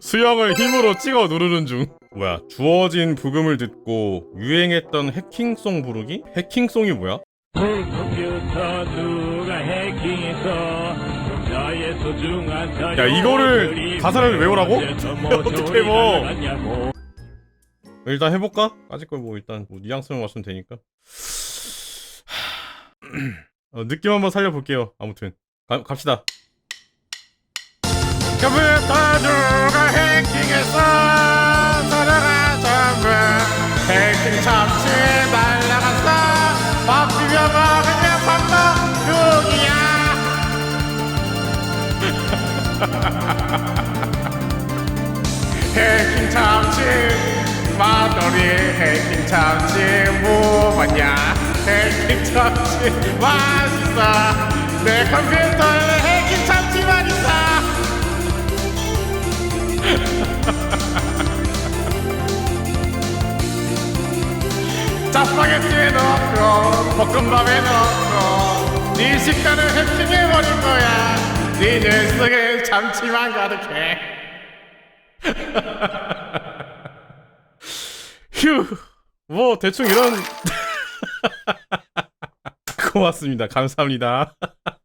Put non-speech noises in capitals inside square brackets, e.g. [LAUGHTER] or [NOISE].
수영을 힘으로 찍어 누르는 중. 뭐야? 주어진 부금을 듣고 유행했던 해킹송 부르기? 해킹송이 뭐야? 컴퓨터 누가 해킹해서 저의 소중한 야, 이거를 가사를 외우라고? 어떻게 뭐. [LAUGHS] 뭐 일단 해볼까? 아직 걸뭐 일단 뭐 뉘앙스만 맞추면 되니까. [CLEARS THROAT] 어, 느낌 한번 살려볼게요. 아무튼 가, 갑시다. 컴퓨터 누 가 해킹했어 서로가 전부 해킹 참치 날라갔어. 밥 비벼 먹으면 밥도 육이야 해킹 참치 뭐봤냐? 해킹 참치 맛있어. 내 컴퓨터에 짜파게티에 넣고 볶음밥에 넣고 네 식단을 해킹해버린 거야. 네 녀석에 참치만 가득해. [LAUGHS] 휴, 뭐 대충 이런. [LAUGHS] 고맙습니다. 감사합니다. [LAUGHS]